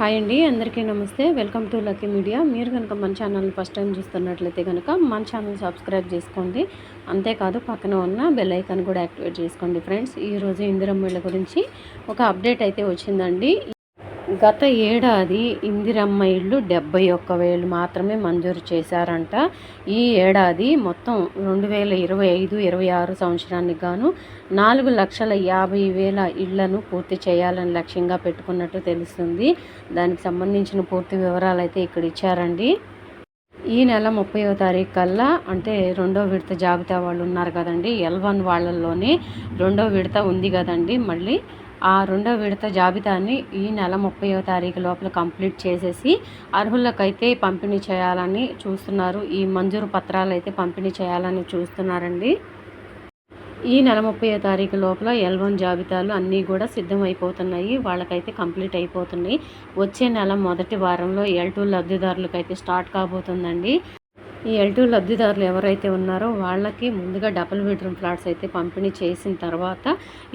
Hi అండి అందరికీ నమస్తే. Welcome to lucky media. మీరు కనుక మన ఛానల్ని ఫస్ట్ టైం చూస్తున్నట్లయితే కనుక మన ఛానల్ సబ్స్క్రైబ్ చేసుకోండి. అంతేకాదు పక్కన ఉన్న బెల్ ఐకాన్ కూడా యాక్టివేట్ చేసుకోండి ఫ్రెండ్స్. ఈరోజు ఇందిరమ్మళ్ళ గురించి ఒక అప్డేట్ అయితే వచ్చిందండి. గత ఏడాది ఇందిరమ్మ ఇళ్ళు డెబ్బై ఒక్క వేలు మాత్రమే మంజూరు చేశారంట. ఈ ఏడాది మొత్తం రెండు వేల ఇరవై ఐదు ఇరవై ఆరు సంవత్సరానికి గాను నాలుగు లక్షల యాభై వేల ఇళ్ళను పూర్తి చేయాలని లక్ష్యంగా పెట్టుకున్నట్టు తెలుస్తుంది. దానికి సంబంధించిన పూర్తి వివరాలు అయితే ఇక్కడ ఇచ్చారండి. ఈ నెల ముప్పైవ తారీఖు కల్లా అంటే రెండో విడత జాబితా వాళ్ళు ఉన్నారు కదండి. ఎల్ వన్ వాళ్ళల్లోనే రెండో విడత ఉంది కదండి. మళ్ళీ ఆ రెండో విడత జాబితాని ఈ నెల ముప్పైవ తారీఖు లోపల కంప్లీట్ చేసేసి అర్హులకైతే పంపిణీ చేయాలని చూస్తున్నారు. ఈ మంజూరు పత్రాలు అయితే పంపిణీ చేయాలని చూస్తున్నారండి. ఈ నెల ముప్పై తారీఖు లోపల ఎల్ వన్ జాబితాలు అన్నీ కూడా సిద్ధం అయిపోతున్నాయి వాళ్ళకైతే కంప్లీట్ అయిపోతున్నాయి. వచ్చే నెల మొదటి వారంలో ఎల్ టూ లబ్ధిదారులకైతే స్టార్ట్ కాబోతుందండి. ఈ ఎల్ టూ లబ్ధిదారులు ఎవరైతే ఉన్నారో వాళ్ళకి ముందుగా డబుల్ బెడ్రూమ్ ఫ్లాట్స్ అయితే పంపిణీ చేసిన తర్వాత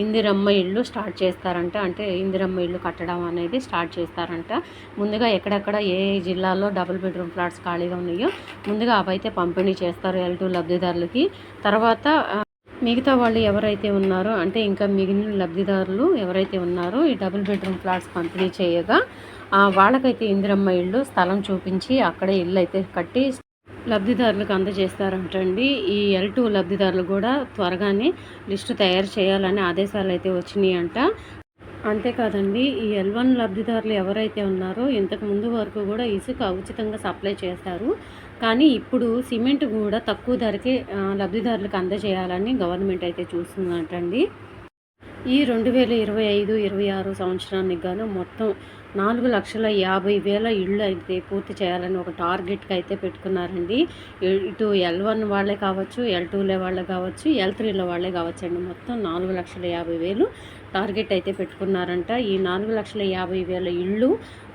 ఇందిరమ్మ ఇల్లు స్టార్ట్ చేస్తారంట. అంటే ఇందిరమ్మ ఇల్లు కట్టడం అనేది స్టార్ట్ చేస్తారంట. ముందుగా ఎక్కడెక్కడ ఏ జిల్లాలో డబుల్ బెడ్రూమ్ ఫ్లాట్స్ ఖాళీగా ఉన్నాయో ముందుగా అవైతే పంపిణీ చేస్తారు ఎల్ టూ లబ్ధిదారులకి. తర్వాత మిగతా వాళ్ళు ఎవరైతే ఉన్నారో అంటే ఇంకా మిగిలిన లబ్ధిదారులు ఎవరైతే ఉన్నారో ఈ డబుల్ బెడ్రూమ్ ఫ్లాట్స్ పంపిణీ చేయగా వాళ్ళకైతే ఇందిరమ్మ ఇల్లు స్థలం చూపించి అక్కడే ఇల్లు అయితే కట్టి లబ్ధిదారులకు అందజేస్తారంటండి. ఈ ఎల్ టూ లబ్ధిదారులు కూడా త్వరగానే లిస్టు తయారు చేయాలని ఆదేశాలు అయితే వచ్చినాయి అంట అంతేకాదండి ఈ ఎల్ వన్ లబ్ధిదారులు ఎవరైతే ఉన్నారో ఇంతకు ముందు వరకు కూడా ఇసుక ఉచితంగా సప్లై చేస్తారు కానీ ఇప్పుడు సిమెంట్ కూడా తక్కువ ధరకే లబ్ధిదారులకు అందజేయాలని గవర్నమెంట్ అయితే చూస్తుందంటండి. ఈ రెండు వేల ఇరవై ఐదు ఇరవై ఆరు సంవత్సరానికి గాను మొత్తం నాలుగు లక్షల యాభై వేల ఇళ్ళు అయితే పూర్తి చేయాలని ఒక టార్గెట్కి అయితే పెట్టుకున్నారండి. ఇటు ఎల్ వన్ వాళ్ళే కావచ్చు ఎల్ టూలే వాళ్ళే కావచ్చు ఎల్ త్రీలో వాళ్ళే కావచ్చు అండి మొత్తం నాలుగు లక్షల యాభై వేలు టార్గెట్ అయితే పెట్టుకున్నారంట. ఈ నాలుగు లక్షల యాభై వేల ఇళ్ళు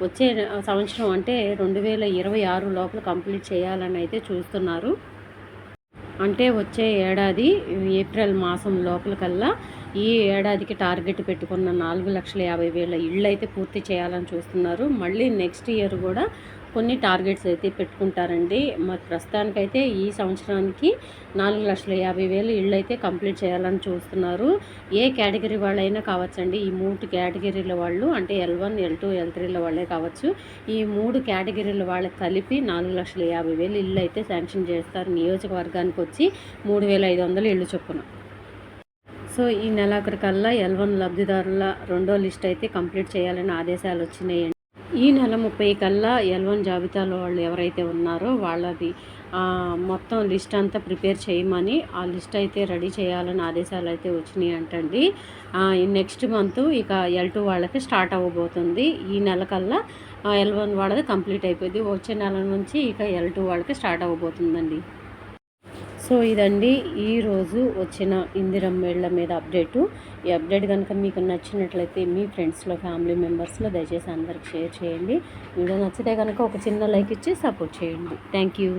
వచ్చే సంవత్సరం అంటే రెండు వేల ఇరవై ఆరు లోపల కంప్లీట్ చేయాలని అయితే చూస్తున్నారు. అంటే వచ్చే ఏడాది ఏప్రిల్ మాసం లోపల కల్లా ఈ ఏడాదికి టార్గెట్ పెట్టుకున్న నాలుగు లక్షల యాభై వేల ఇళ్ళు అయితే పూర్తి చేయాలని చూస్తున్నారు. మళ్ళీ నెక్స్ట్ ఇయర్ కూడా కొన్ని టార్గెట్స్ అయితే పెట్టుకుంటారండి. మరి ప్రస్తుతానికైతే ఈ సంవత్సరానికి నాలుగు లక్షల యాభై వేలు ఇళ్ళు అయితే కంప్లీట్ చేయాలని చూస్తున్నారు. ఏ కేటగిరీ వాళ్ళైనా కావచ్చండి. ఈ మూడు కేటగిరీల వాళ్ళు అంటే L one L two L త్రీల వాళ్ళే కావచ్చు. ఈ మూడు కేటగిరీల వాళ్ళకి కలిపి నాలుగు లక్షల యాభై వేలు ఇళ్ళు అయితే శాంక్షన్ చేస్తారు. నియోజకవర్గానికి వచ్చి మూడు వేల ఐదు వందలు ఇళ్ళు చొప్పున. సో ఈ నెలాఖరికల్లా ఎల్ వన్ లబ్ధిదారుల రెండో లిస్ట్ అయితే కంప్లీట్ చేయాలని ఆదేశాలు వచ్చినాయండి. ఈ నెల ముప్పై కల్లా ఎల్వన్ జాబితాలో వాళ్ళు ఎవరైతే ఉన్నారో వాళ్ళది మొత్తం లిస్ట్ అంతా ప్రిపేర్ చేయమని ఆ లిస్ట్ అయితే రెడీ చేయాలని ఆదేశాలు అయితే వచ్చినాయి అంటండి. నెక్స్ట్ మంత్ ఇక ఎల్ టూ వాళ్ళకి స్టార్ట్ అవ్వబోతుంది. ఈ నెల కల్లా ఎల్ వన్ వాళ్ళది కంప్లీట్ అయిపోయింది. వచ్చే నెల నుంచి ఇక ఎల్ టూ వాళ్ళకి స్టార్ట్ అవ్వబోతుందండి. సో ఇదండి ఈరోజు వచ్చిన ఇందిరమ్మేళ్ళ మీద అప్డేటు. ఈ అప్డేట్ కనుక మీకు నచ్చినట్లయితే మీ ఫ్రెండ్స్లో ఫ్యామిలీ మెంబర్స్లో దయచేసి అందరికి షేర్ చేయండి. వీడియో నచ్చితే కనుక ఒక చిన్న లైక్ ఇచ్చి సపోర్ట్ చేయండి. Thank you.